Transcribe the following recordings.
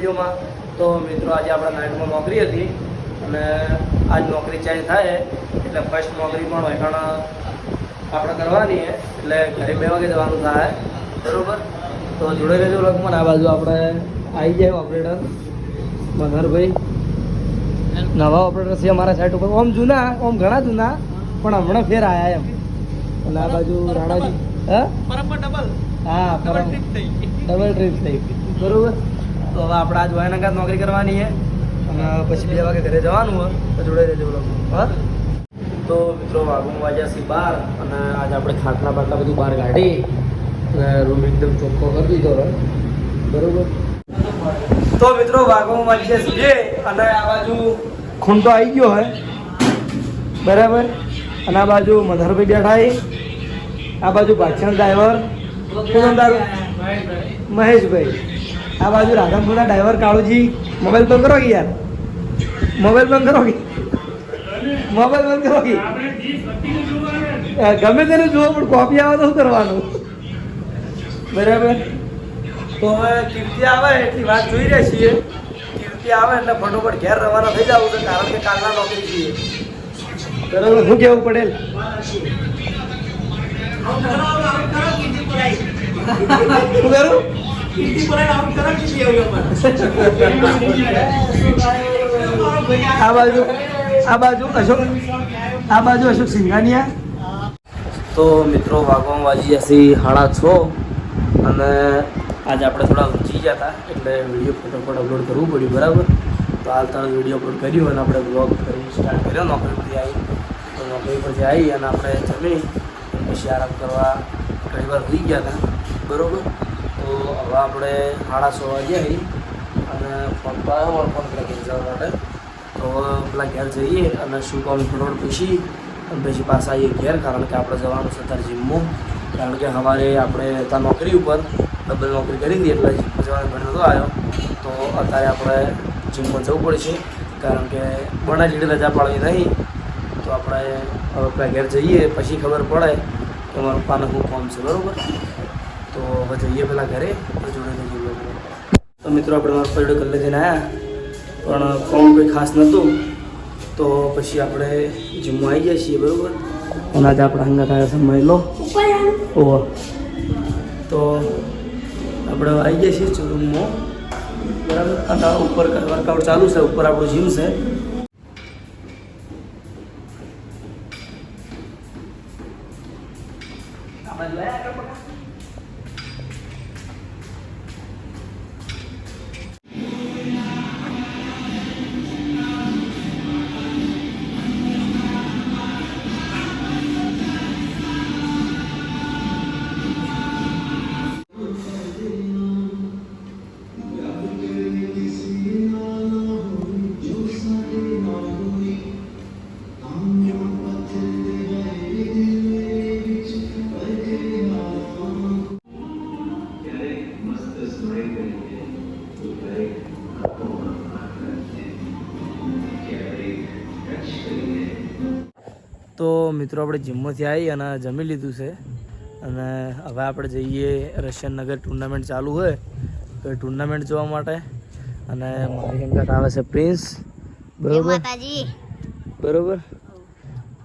વિડીયોમાં તો મિત્રો આજે આપણે નાઇટમાં નોકરી હતી અને આજ નોકરી ચેન્જ થાય એટલે ફર્સ્ટ નોકરી પણ વહેણ આપણે કરવાની એટલે ઘરે બે વાગે જવાનું થાય બરોબર તો જોડે રહેજો લગમાં આ બાજુ આપણે આવી જાય ઓપરેટર મનહરભાઈ નવા ઓપરેટર છે અમારા સાઈડ ઉપર ઓમ જૂના ઓમ ઘણા જૂના પણ હમણાં ફેર આવ્યા એમ અને આ બાજુ રાણાજી હા હા ડબલ ટ્રીપ થઈ ડબલ ટ્રીપ થઈ બરોબર તો હવે આપણે આજ વાયનાકાત નોકરી કરવાની છે અને પછી બે વાગે ઘરે જવાનું હોય તો જોડે રહેજો બ્લોગમાં તો મિત્રો વાગું વાગ્યા સી બાર અને આજ આપણે ખાટલા બાટલા બધું બહાર કાઢી અને રૂમ એકદમ ચોખ્ખો કરી દીધો બરોબર તો મિત્રો વાગું વાગ્યા છે અને આ બાજુ ખૂંટો આવી ગયો હોય બરાબર અને આ બાજુ મધરભાઈ બેઠા આ બાજુ ભાક્ષણ ડ્રાઈવર મહેશભાઈ આ બાજુ રાધનપુરના ડ્રાઈવર કાળુજી મોબાઈલ બંધ કરો યાર મોબાઈલ બંધ કરો મોબાઈલ બંધ કરો ગમે તેને જુઓ પણ કોપી આવે તો શું કરવાનું બરાબર તો હવે કીર્તિ આવે એટલી વાત જોઈ રહ્યા છીએ કીર્તિ આવે એટલે ફટોફટ ઘેર રવાના થઈ જવું છે કારણ કે કાલના નોકરી છીએ બરાબર શું કહેવું પડે શું કરું આ બાજુ આ બાજુ અશોક આ બાજુ અશોક સિંઘાનિયા તો મિત્રો વાગવામાં વાજી હશે હાડા છો અને આજે આપણે થોડા ઊંચી ગયા હતા એટલે વિડીયો ફોટો પણ અપલોડ કરવું પડ્યું બરાબર તો હાલ તરત વિડીયો અપલોડ કર્યું અને આપણે બ્લોગ કરી સ્ટાર્ટ કર્યો નોકરી પરથી આવી તો નોકરી પરથી આવી અને આપણે જમી પછી આરામ કરવા ઘણી વાર ગયા હતા બરાબર તો હવે આપણે સાડા છ વાગ્યા અને ફોન તો આવ્યો મારો ફોન પેલા ઘેર માટે તો હવે પેલા ઘેર જઈએ અને શું કામ ફ્લોર પૂછી અને પછી પાછા આવીએ ઘેર કારણ કે આપણે જવાનું છે અત્યારે જીમમાં કારણ કે સવારે આપણે હતા નોકરી ઉપર ડબલ નોકરી કરી હતી એટલે જવાનો ઘર નહોતો આવ્યો તો અત્યારે આપણે જીમમાં જવું પડશે કારણ કે બણા જેટલી રજા પાડવી નહીં તો આપણે હવે ઘેર જઈએ પછી ખબર પડે કે મારા પપ્પાનું શું કોમ છે બરાબર તો હવે જઈએ પહેલાં ઘરે જોડે જઈએ તો મિત્રો આપણે મારા ફરડો કલ્લે જઈને આવ્યા પણ કોમ કોઈ ખાસ નહોતું તો પછી આપણે જીમમાં આવી જઈએ છીએ બરાબર અને આજે આપણે હંગા આવ્યા સમય લો ઓહો તો આપણે આવી જઈએ છીએ રૂમમાં બરાબર અને ઉપર વર્કઆઉટ ચાલુ છે ઉપર આપણું જીમ છે તો મિત્રો આપણે જીમમાંથી આવી અને જમી લીધું છે અને હવે આપણે જઈએ રશિયન નગર ટુર્નામેન્ટ ચાલુ હોય તો એ ટુર્નામેન્ટ જોવા માટે અને મારી કેમકાટ આવે છે પ્રિન્સ બરોબર બરોબર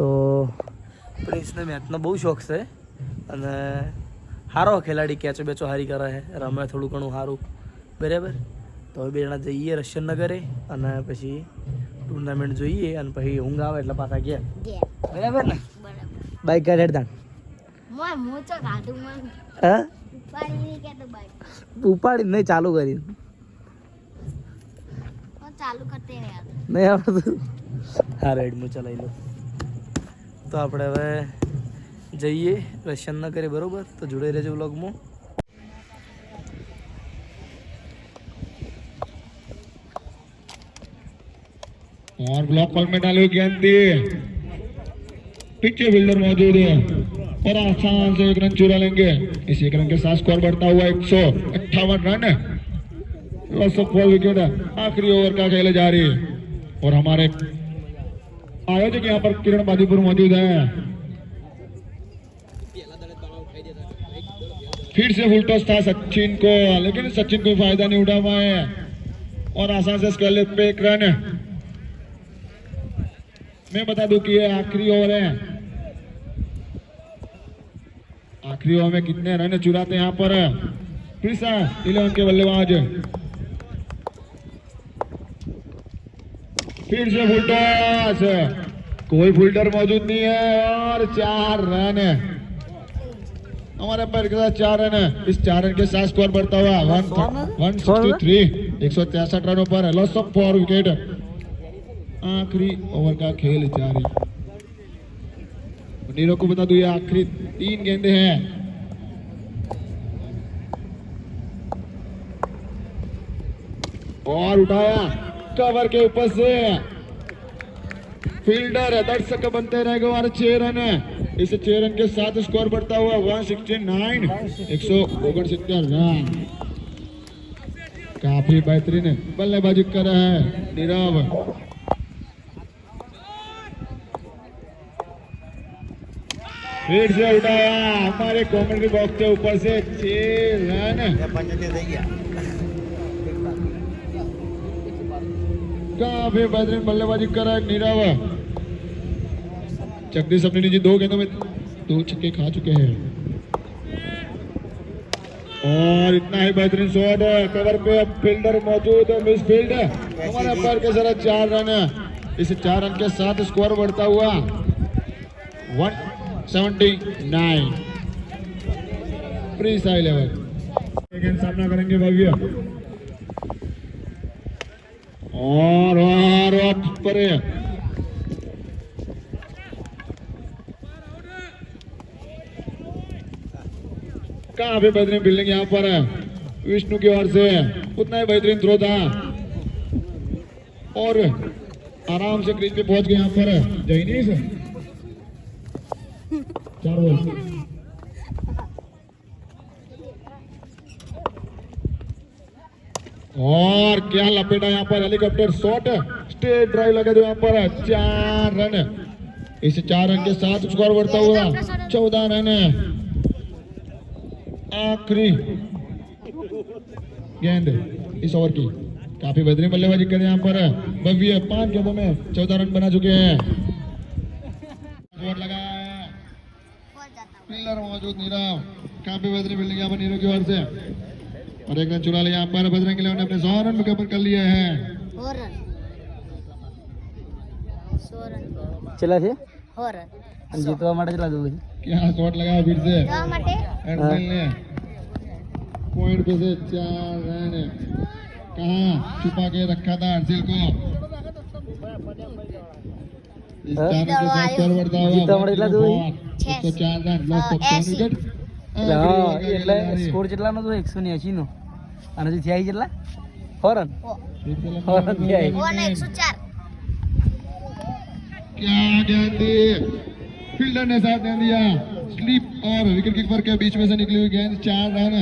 તો પ્રિન્સને મેચનો બહુ શોખ છે અને સારો ખેલાડી કેચો બેચો હારી કરે છે રમે થોડું ઘણું સારું બરાબર તો હવે બે જણા જઈએ રશિયન નગરે અને પછી ટુર્નામેન્ટ જોઈએ અને પછી ઊંઘ આવે એટલે પાછા ગયા બરાબર ને બાઈક કાઢ હેડતા ઉપાડી નહીં ચાલુ કરી નહીં આવડતું હા રાઈડ હું ચલાવી લઉં તો આપણે હવે જઈએ રશિયન ના કરીએ બરોબર તો જોડે રહેજો વ્લોગમાં और ब्लॉक कॉल में डाले गेंद दी पीछे बिल्डर मौजूद है और आसान से एक रन चुरा लेंगे इस एक रन के साथ स्कोर बढ़ता हुआ एक सौ अट्ठावन रन विकेट आखिरी ओवर का खेले जा रही है और हमारे आयोजक यहाँ पर किरण बाजीपुर मौजूद है फिर से फुल टॉस था सचिन को लेकिन सचिन कोई फायदा नहीं उठा पाए और आसान से स्कैलेप पे एक रन मैं बता दूं कि ये आखिरी ओवर है आखिरी ओवर में कितने रन चुराते यहाँ पर कृष्णा इलेवन के बल्लेबाज फिर से फुलटॉस कोई फुलटर मौजूद नहीं है और चार रन है हमारे पर के साथ चार रन है इस चार रन के साथ स्कोर बढ़ता हुआ वन वन सिक्सटी थ्री एक सौ तिरसठ रनों पर लॉस ऑफ फोर विकेट आखिरी ओवर का खेल जारी नीरव को बता दू ये आखिरी तीन गेंदे हैं और उठाया कवर के ऊपर से फील्डर दर्शक बनते रह गए हमारे चेरन इस चेरन के साथ स्कोर बढ़ता हुआ वन सिक्सटी नाइन एक सौ ओगन रन काफी बेहतरीन बल्लेबाजी कर रहा है नीरव फिर से उठाया हमारे कॉमेंट्री बॉक्स के ऊपर से छे रन काफी बेहतरीन बल्लेबाजी करा नीरव जगदीश अपनी जी दो गेंदों में दो छक्के खा चुके हैं और इतना ही बेहतरीन शॉट है कवर पे अब फील्डर मौजूद है मिस फील्ड पर के जरा चार रन है इस चार रन के साथ स्कोर बढ़ता हुआ वन 79 फ्री स्टाइल लेकिन सामना करेंगे भव्य और और पर काफी बेहतरीन बिल्डिंग यहां पर है विष्णु की ओर से उतना ही बेहतरीन थ्रो था और आराम से क्रीज पे पहुंच गए यहां पर जयनीश और क्या लपेटा यहाँ पर हेलीकॉप्टर शॉट स्ट्रेट ड्राइव लगा दो यहाँ पर चार रन इस चार रन के साथ स्कोर बढ़ता हुआ चौदह रन आखिरी गेंद इस ओवर की काफी बेहतरीन बल्लेबाजी हैं यहाँ पर भव्य पांच गेंदों में चौदह रन बना चुके हैं मौजूद नीरव काफी बेहतरीन बिल्डिंग यहाँ पर नीरव की ओर से और एक रन चुरा लिया यहाँ पर बजरंग ने अपने सौ रन मुकम्मल कर लिए हैं चला थे हाँ तो अंजीत तो हमारे चला दो क्या शॉट लगाया फिर से पॉइंट पे से चार रन कहा छुपा के रखा था अर्सिल को જીતામણ એટલે સ્કોર કેટલાનો તો એકસો ને એસી નો અને હજી થયા કેટલા હોરન હોરન થયા એકસો ચાર क्या गेंद फील्डर ने साथ दे दिया स्लिप और विकेट कीपर के बीच में से निकली हुई गेंद चार रन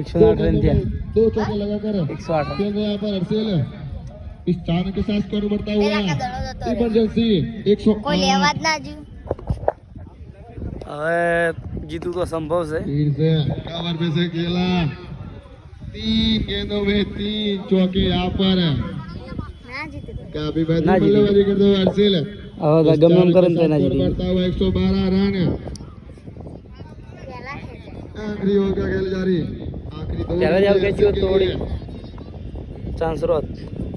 एक सौ आठ रन दिया दो चौके हाँ? लगाकर एक सौ आठ खेल रहे यहाँ पर हर्षेल इस चार के साथ स्कोर बढ़ता हुआ ઇમરજન્સી 100 કોઈ લેવા જ ના જો હવે જીતું તો સંભવ છે તીર છે કવર પે છે કેલા તીન ગેંદો મે તીન ચોકી દો અર્શિલ હવે ગમન કરતા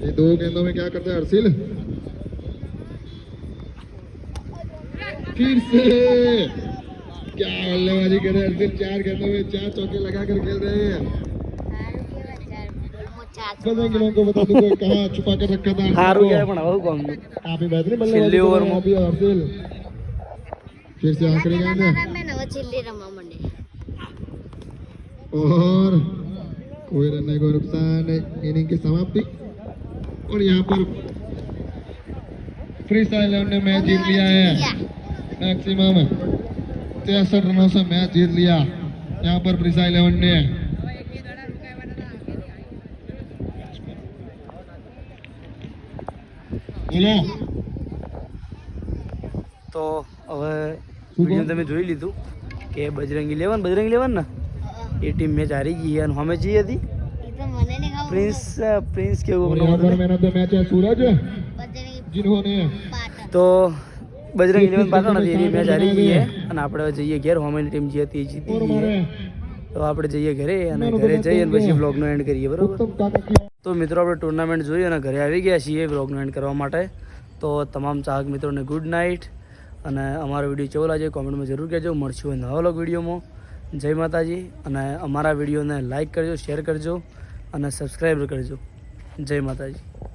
હોય दो गेंदों में क्या करता है फिर से क्या बल्लेबाजी कर रहे हैं अर्जुन चार गेंदों में चार चौके कर खेल रहे हैं को बता दूं छुपा कर रखा था हारू काफी बेहतरीन बल्लेबाजी फिर से आखिरी गेंद और कोई रन नहीं कोई नुकसान इनिंग की समाप्ति और यहाँ पर फ्री स्टाइल ने मैच जीत लिया है आज की मां में 63 रनों से मैच जीत लिया यहां पर ब्रिसा 11 ने तो अब वीडियो में मैं જોઈ લીધું કે બજરંગી 11 બજરંગી લેવન ને એ ટીમ મે જ આરહી ગઈ અને હમે જોઈએ થી પ્રિન્સ પ્રિન્સ કે કો મેહનત મે મેચ હે સૂરજ जिन्होने तो બજરંગ ઇલેવન પાટણ હતી એની મેચ હારી ગઈ અને આપણે જઈએ ઘેર હોમેની ટીમ જે હતી જીતી ગઈ તો આપણે જઈએ ઘરે અને ઘરે જઈએ અને પછી વ્લોગનો એન્ડ કરીએ બરાબર તો મિત્રો આપણે ટુર્નામેન્ટ જોઈએ અને ઘરે આવી ગયા છીએ વ્લોગનો એન્ડ કરવા માટે તો તમામ ચાહક મિત્રોને ગુડ નાઇટ અને અમારો વિડીયો કેવો લાગે કોમેન્ટમાં જરૂર કહેજો મળશું નવા વ્લોગ વિડીયોમાં જય માતાજી અને અમારા વિડીયોને લાઇક કરજો શેર કરજો અને સબસ્ક્રાઈબ કરજો જય માતાજી